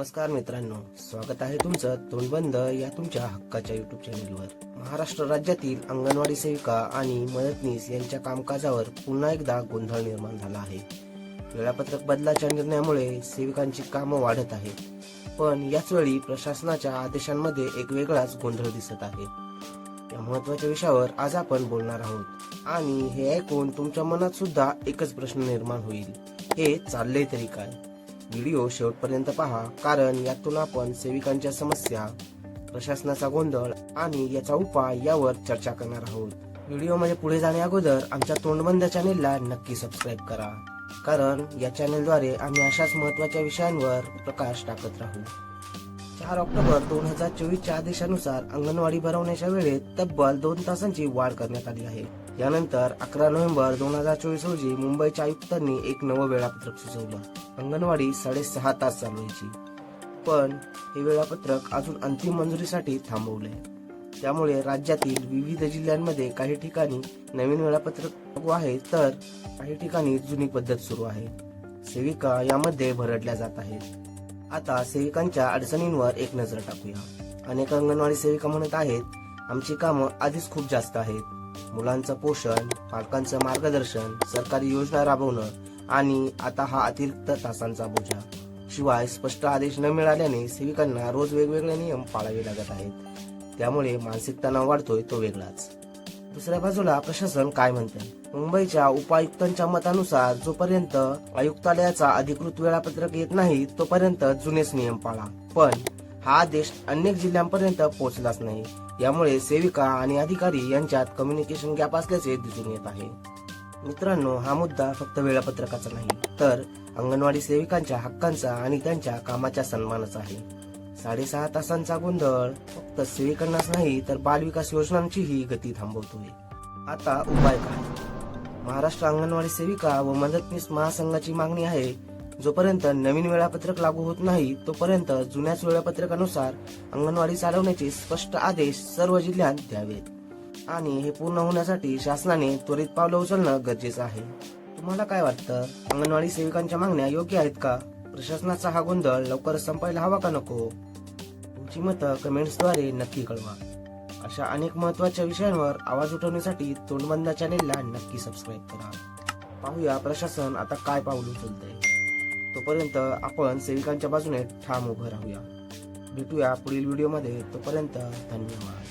नमस्कार मित्रांनो स्वागत आहे तुमचं तोंडबंद या तुमच्या हक्काच्या युट्यूब चॅनेलवर महाराष्ट्र राज्यातील अंगणवाडी सेविका आणि मदतनीस यांच्या कामकाजावर पुन्हा एकदा गोंधळ निर्माण झाला आहे. वेळापत्रक बदलाच्या निर्णयामुळे सेविकांची कामं वाढत आहेत. पण याच वेळी प्रशासनाच्या आदेशांमध्ये एक वेगळाच गोंधळ दिसत आहे. या महत्त्वाच्या विषयावर आज आपण बोलणार आहोत. आणि हे ऐकून तुमच्या मनात सुद्धा एकच प्रश्न निर्माण होईल. हे चालले तरी काय? व्हिडिओ शेवटपर्यंत पहा कारण यातून आपण सेविकांच्या समस्या प्रशासनाचा गोंधळ आणि याचा उपाय यावर चर्चा करणार आहोत. व्हिडिओमध्ये पुढे जाण्या अगोदर आमच्या तोंडबंद चॅनेलला नक्की सबस्क्राईब करा कारण या चॅनेलद्वारे आम्ही अशाच महत्त्वाच्या विषयांवर प्रकाश टाकत राहू. चार ऑक्टोबर दोन हजार चोवीसच्या आदेशानुसार अंगणवाडी भरवण्याच्या वेळेत तब्बल दोन तासांची वाढ करण्यात आली आहे. यानंतर अकरा नोव्हेंबर दोन हजार चोवीस रोजी मुंबईच्या आयुक्तांनी एक नवं वेळापत्रक सुचवलं. अंगणवाडी साडेसहा तास चालवायची पण हे वेळापत्रक अजून अंतिम मंजुरीसाठी थांबवलंय. त्यामुळे राज्यातील विविध जिल्ह्यांमध्ये काही ठिकाणी नवीन वेळापत्रक लागू आहे तर काही ठिकाणी जुनी पद्धत सुरू आहे. सेविका यामध्ये भरडल्या जात आहेत. आता सेविकांच्या अडचणींवर एक नजर टाकूया. अनेक अंगणवाडी सेविका म्हणत आहेत आमची कामं आधीच खूप जास्त आहेत. मुलांचं पोषण पालकांचं मार्गदर्शन सरकारी योजना राबवणं आणि आता हा अतिरिक्त तासांचा बोजा. शिवाय स्पष्ट आदेश न मिळाल्याने सेविकांना रोज वेगवेगळे नियम पाळावे लागत आहेत. त्यामुळे मानसिक तणाव वाढतोय तो वेगळाच. दुसऱ्या बाजूला प्रशासन काय म्हणते मुंबईच्या उपायुक्तांच्या मतानुसार जोपर्यंत आयुक्तालयाचा अधिकृत वेळापत्रक येत नाही तोपर्यंत जुनेच नियम पाळा. पण हा आदेश अनेक जिल्ह्यांपर्यंत पोहोचलाच नाही. यामुळे सेविका आणि अधिकारी यांच्यात कम्युनिकेशन गॅप असल्याचे दिसून येत आहे. मित्रांनो हा मुद्दा फक्त वेळापत्रकाचा नाही तर अंगणवाडी सेविकांच्या हक्कांचा आणि त्यांच्या कामाच्या सन्मानाचा आहे. साडेसहा तासांचा गोंधळ फक्त सेविकांनाच नाही तर बालविकास योजनांचीही गती थांबवतोय. आता उपाय काय? महाराष्ट्र अंगणवाडी सेविका व मदतनीस महासंघाची मागणी आहे जोपर्यंत नवीन वेळापत्रक लागू होत नाही तोपर्यंत जुन्याच वेळापत्रकानुसार अंगणवाडी चालवण्याचे स्पष्ट आदेश सर्व जिल्ह्यात द्यावेत. आणि हे पूर्ण होण्यासाठी शासनाने त्वरित पावलं उचलणं गरजेचं आहे. तुम्हाला काय वाटतं? अंगणवाडी सेविकांच्या मागण्या योग्य आहेत का? प्रशासनाचा हा गोंधळ लवकर संपायला हवा का नको? तुमची मतं कमेंट्सद्वारे नक्की कळवा. अशा अनेक महत्त्वाच्या विषयांवर आवाज उठवण्यासाठी तोंडबंद चॅनेलला नक्की सबस्क्राईब करा. पाहूया प्रशासन आता काय पाऊल उचलतंय. तोपर्यंत आपण सेविकांच्या बाजूने ठाम उभं राहूया. भेटूया पुढील व्हिडिओमध्ये. तोपर्यंत धन्यवाद.